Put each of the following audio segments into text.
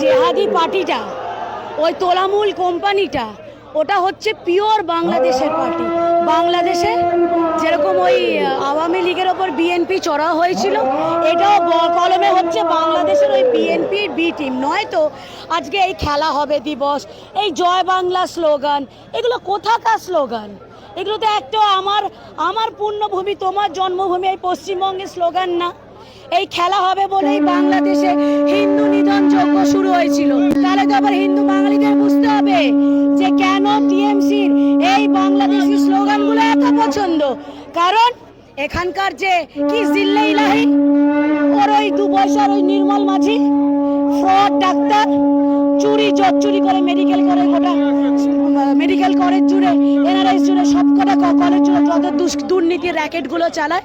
জেহাদি পার্টিটা, ওই তোলামূল কোম্পানিটা, ওটা হচ্ছে পিওর বাংলাদেশের পার্টি। বাংলাদেশে যেরকম ওই আওয়ামী লীগের ওপর বিএনপি চড়া হয়েছিল, এটাও কলমে হচ্ছে বাংলাদেশের ওই বিএনপির বি টিম। নয় তো আজকে এই খেলা হবে দিবস, এই জয় বাংলা স্লোগান, এগুলো কোথাকার স্লোগান? এগুলো তো একটা আমার আমার পূর্ণভূমি, তোমার জন্মভূমি, এই পশ্চিমবঙ্গের স্লোগান না। এই খেলা হবে বলেই বাংলাদেশে হিন্দু নিধন যজ্ঞ শুরু হয়েছিল। তাহলে তো আবার হিন্দু বাঙালিদের বুঝতে হবে যে কেন টিএমসির এই বাংলাদেশি স্লোগানগুলো এত পছন্দ। কারণ এখানকার যে কি জিল্লে ইলাহি, ওর ওই দু পয়সার ওই নির্মল মাঝি, ফ্রড ডাক্তার চুরি চুরি করে মেডিকেল করে গোটা মেডিকেল কলেজ জুড়ে এনআরআই জুড়ে সব কটা কলেজ জুড়ে যত দুষ- দুর্নীতির র্যাকেটগুলো চালায়।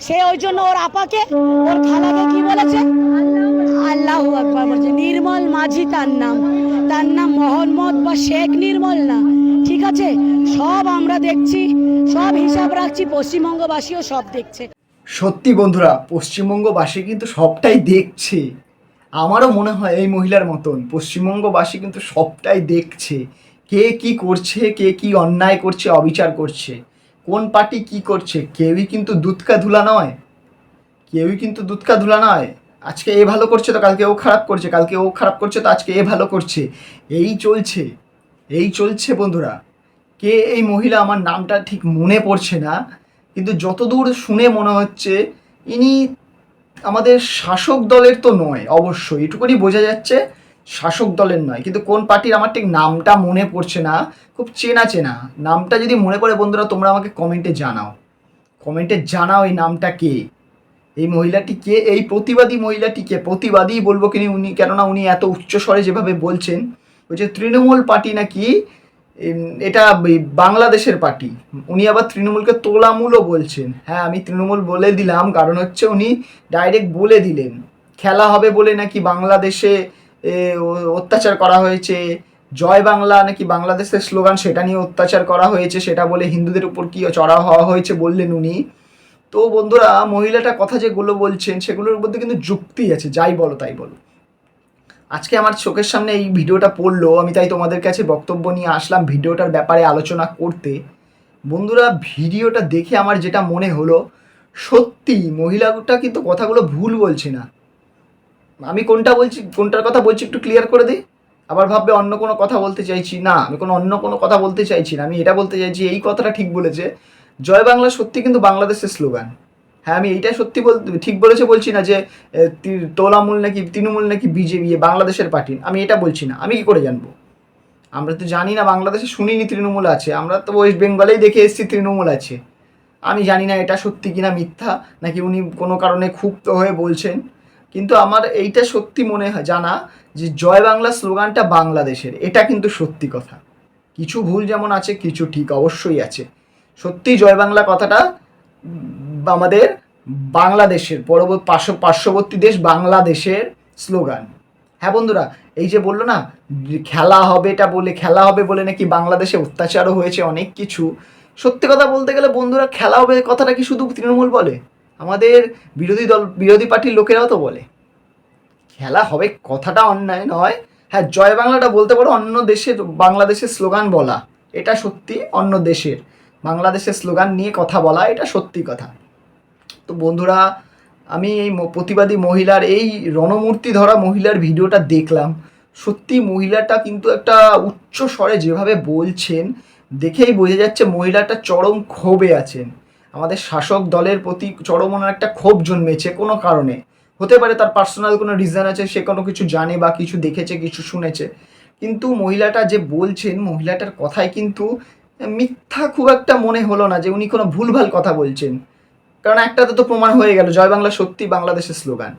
সে ওই জন্য ওর আপাকে, ওর খালাকে কি বলেছে? আল্লাহ বলছে, নির্মল মাঝি তার নাম। তার নাম মোহাম্মদ বা শেখ নির্মল না। ঠিক আছে? সব আমরা দেখছি, সব হিসাব রাখছি, পশ্চিমবঙ্গবাসীও সব দেখছে। সত্যি বন্ধুরা, পশ্চিমবঙ্গবাসী কিন্তু সবটাই দেখছে। আমারও মনে হয় এই মহিলার মতন। পশ্চিমবঙ্গবাসী কিন্তু সবটাই দেখছে। কে কি করছে, কে কি অন্যায় করছে, অবিচার করছে। কোন পার্টি কি করছে, কেউই কিন্তু দুধকা ধুলা নয়। কেউই কিন্তু দুধকা ধুলা নয়। আজকে এ ভালো করছে তো কালকে ও খারাপ করছে, কালকে ও খারাপ করছে তো আজকে এ ভালো করছে। এই চলছে। এই চলছে বন্ধুরা। কে এই মহিলা আমার নামটা ঠিক মনে পড়ছে না, কিন্তু যতদূর শুনে মনে হচ্ছে, ইনি আমাদের শাসক দলের তো নয়, অবশ্যই। এটুকুনি বোঝা যাচ্ছে, শাসক দলের নয়। কিন্তু কোন পার্টির আমার ঠিক নামটা মনে পড়ছে না, খুব চেনা চেনা। নামটা যদি মনে পড়ে বন্ধুরা, তোমরা আমাকে কমেন্টে জানাও। কমেন্টে জানাও এই নামটা কে? এই মহিলাটি কে? এই প্রতিবাদী মহিলাটি কে? প্রতিবাদী বলব কিনি উনি, কেননা উনি এত উচ্চস্বরে যেভাবে বলছেন, বলছে তৃণমূল পার্টি নাকি এটা বাংলাদেশের পার্টি। উনি আবার তৃণমূলকে তোলামূলও বলছেন। হ্যাঁ আমি তৃণমূল বলে দিলাম, কারণ হচ্ছে উনি ডাইরেক্ট বলে দিলেন। খেলা হবে বলে নাকি বাংলাদেশে অত্যাচার করা হয়েছে? জয় বাংলা নাকি বাংলাদেশের স্লোগান সেটা নিয়ে অত্যাচার করা হয়েছে? সেটা বলে হিন্দুদের উপর কি চড়া হওয়া হয়েছে বললেন উনি। তো বন্ধুরা, মহিলাটা কথা যেগুলো বলছেন, সেগুলোর মধ্যে কিন্তু যুক্তি আছে, যাই বলো তাই বলো। আজকে আমার চোখের সামনে এই ভিডিওটা পড়ল, আমি তাই তোমাদের কাছে বক্তব্য নিয়ে আসলাম ভিডিওটার ব্যাপারে আলোচনা করতে। বন্ধুরা, ভিডিওটা দেখে আমার যেটা মনে হলো, সত্যি মহিলাটা কিন্তু কথাগুলো ভুল বলছে না। আমি কোনটা বলছি, কোনটার কথা বলছি একটু ক্লিয়ার করে দিই আবার ভাববে অন্য কোনো কথা বলতে চাইছি। না, আমি কোনো অন্য কোনো কথা বলতে চাইছি না। আমি এটা বলতে চাইছি, এই কথাটা ঠিক বলেছে। জয় বাংলা সত্যি কিন্তু বাংলাদেশের স্লোগান। হ্যাঁ আমি এইটা সত্যি বলতে ঠিক বলেছে বলছি না যে তোলামূল নাকি, তৃণমূল নাকি বিজেপি বাংলাদেশের পার্টি, আমি এটা বলছি না, আমি কি করে জানব? আমরা তো জানি না, বাংলাদেশে শুনিনি তৃণমূল আছে, আমরা তো ওয়েস্ট বেঙ্গলেই দেখে এসেছি তৃণমূল আছে। আমি জানি না এটা সত্যি কিনা মিথ্যা, নাকি উনি কোনো কারণে ক্ষুব্ধ হয়ে বলছেন, কিন্তু আমার এইটা সত্যি মনে হয়, জানা যে জয় বাংলা স্লোগানটা বাংলাদেশের, এটা কিন্তু সত্যি কথা। কিছু ভুল যেমন আছে, কিছু ঠিক অবশ্যই আছে। সত্যি জয় বাংলা কথাটা আমাদের বাংলাদেশের পরবর্তী পার্শ্ব, পার্শ্ববর্তী দেশ বাংলাদেশের স্লোগান। হ্যাঁ বন্ধুরা, এই যে বলল না, খেলা হবে এটা বলে, খেলা হবে বলে নাকি বাংলাদেশে অত্যাচারও হয়েছে অনেক কিছু। সত্যি কথা বলতে গেলে বন্ধুরা, খেলা হবে কথাটা কি শুধু তৃণমূল বলে? আমাদের বিরোধী দল, বিরোধী পার্টির লোকেরাও তো বলে। খেলা হবে কথাটা অন্যায় নয়। হ্যাঁ জয় বাংলাটা বলতে পারো, অন্য দেশের বাংলাদেশের স্লোগান বলা। এটা সত্যি অন্য দেশের বাংলাদেশের স্লোগান নিয়ে কথা বলা, এটা সত্যি কথা। তো বন্ধুরা, আমি এই প্রতিবাদী মহিলার এই রণমূর্তি ধরা মহিলার ভিডিওটা দেখলাম। সত্যি মহিলাটা কিন্তু একটা উচ্চ স্বরে যেভাবে বলছেন, দেখেই বোঝা যাচ্ছে মহিলাটা চরম ক্ষোভে আছেন। আমাদের শাসক দলের প্রতি চরম ওনার একটা ক্ষোভ জন্মেছে কোনো কারণে। হতে পারে তার পার্সোনাল কোনো রিজন আছে, সে কোনো কিছু জানে বা কিছু দেখেছে, কিছু শুনেছে। কিন্তু মহিলাটা যে বলছেন, মহিলাটার কথায় কিন্তু মিথ্যা খুব একটা মনে হলো না যে উনি কোনো ভুলভাল কথা বলছেন। কারণ একটাতে তো প্রমাণ হয়ে গেল, জয় বাংলা সত্যি বাংলাদেশের স্লোগান।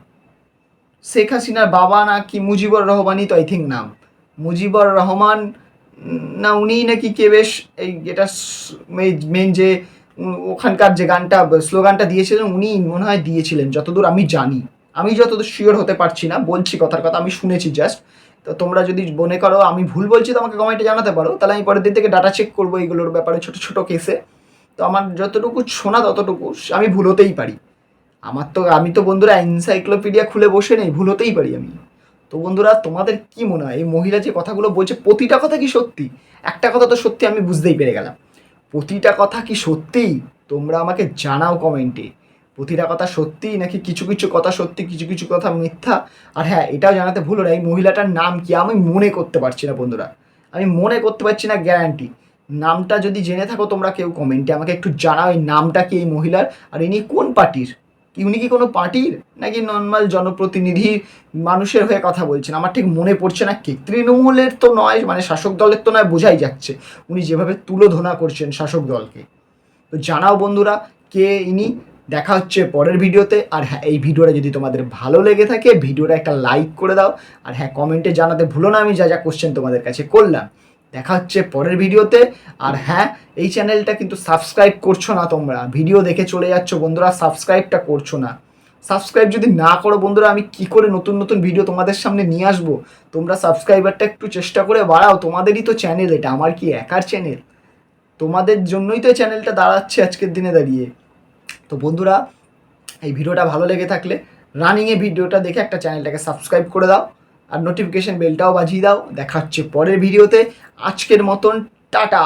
শেখ হাসিনার বাবা না কি মুজিবুর রহমানই তো আই থিঙ্ক নাম। মুজিবুর রহমান না উনিই নাকি কে বেশ এই এটা মেন যে ওখানকার যে গানটা স্লোগানটা দিয়েছিলেন উনি মনে হয় দিয়েছিলেন, যতদূর আমি জানি। আমি যতদূর শিওর হতে পারছি না, বলছি কথার কথা, আমি শুনেছি জাস্ট তো তোমরা যদি মনে করো আমি ভুল বলছি, তো আমাকে কমেন্টে জানাতে পারো। তাহলে আমি পরের দিন থেকে ডাটা চেক করব এইগুলোর ব্যাপারে ছোট ছোট কেসে তো আমার যতটুকু শোনা ততটুকু, আমি ভুল হতেই পারি। আমার তো, আমি তো বন্ধুরা এনসাইক্লোপিডিয়া খুলে বসে নেই ভুল হতেই পারি আমি। তো বন্ধুরা, তোমাদের কি মনে হয়? এই মহিলা যে কথাগুলো বলছে, প্রতিটা কথা কি সত্যি? একটা কথা তো সত্যি, আমি বুঝতেই পেরে গেলাম। প্রতিটা কথা কি সত্যি? তোমরা আমাকে জানাও কমেন্টে। প্রতিটা কথা সত্যি নাকি কিছু কিছু কথা সত্যি, কিছু কিছু কথা মিথ্যা? আর হ্যাঁ এটাও জানাতে ভুলো না, এই মহিলাটার নাম কি আমি মনে করতে পারছি না বন্ধুরা। আমি মনে করতে পারছি না গ্যারান্টি নামটা যদি জেনে থাকো তোমরা কেউ কমেন্টে আমাকে একটু জানাও এই নামটা কি এই মহিলার? আর ইনি কোন পার্টির? উনি কি কোনো পার্টির? নাকি নর্মাল জনপ্রতিনিধি মানুষের হয়ে কথা বলছেন? আমার ঠিক মনে পড়ছে না, কে তৃণমূলের তো নয় মানে শাসক দলের তো নয়, বোঝাই যাচ্ছে। উনি যেভাবে তুলোধনা করছেন শাসক দলকে। তো জানাও বন্ধুরা, কে ইনি? দেখা হচ্ছে পরের ভিডিওতে। আর হ্যাঁ এই ভিডিওটা যদি তোমাদের ভালো লেগে থাকে, ভিডিওটা একটা লাইক করে দাও। আর হ্যাঁ কমেন্টে জানাতে ভুলো না, আমি যা যা কোশ্চেন তোমাদের কাছে করলাম। দেখা হচ্ছে পরের ভিডিওতে। আর হ্যাঁ এই চ্যানেলটা কিন্তু সাবস্ক্রাইব করছ না তোমরা। ভিডিও দেখে চলে যাচ্ছ, বন্ধুরা, সাবস্ক্রাইবটা করছ না। সাবস্ক্রাইব যদি না করো, বন্ধুরা, আমি কি করে নতুন নতুন ভিডিও তোমাদের সামনে নিয়ে আসব? তোমরা সাবস্ক্রাইবারটা একটু চেষ্টা করে বাড়াও। তোমাদেরই তো চ্যানেল এটা, আমার কি একার চ্যানেল? তোমাদের জন্যই তো এই চ্যানেলটা দাঁড়াচ্ছে আজকের দিনে দাঁড়িয়ে। তো বন্ধুরা, এই ভিডিওটা ভালো লেগে থাকলে রানিংয়ে ভিডিওটা দেখে একটা চ্যানেলটাকে সাবস্ক্রাইব করে দাও। আর নোটিফিকেশন বেলটাও বাজিয়ে দাও। দেখা হচ্ছে পরের ভিডিওতে আজকের মতন টাটা!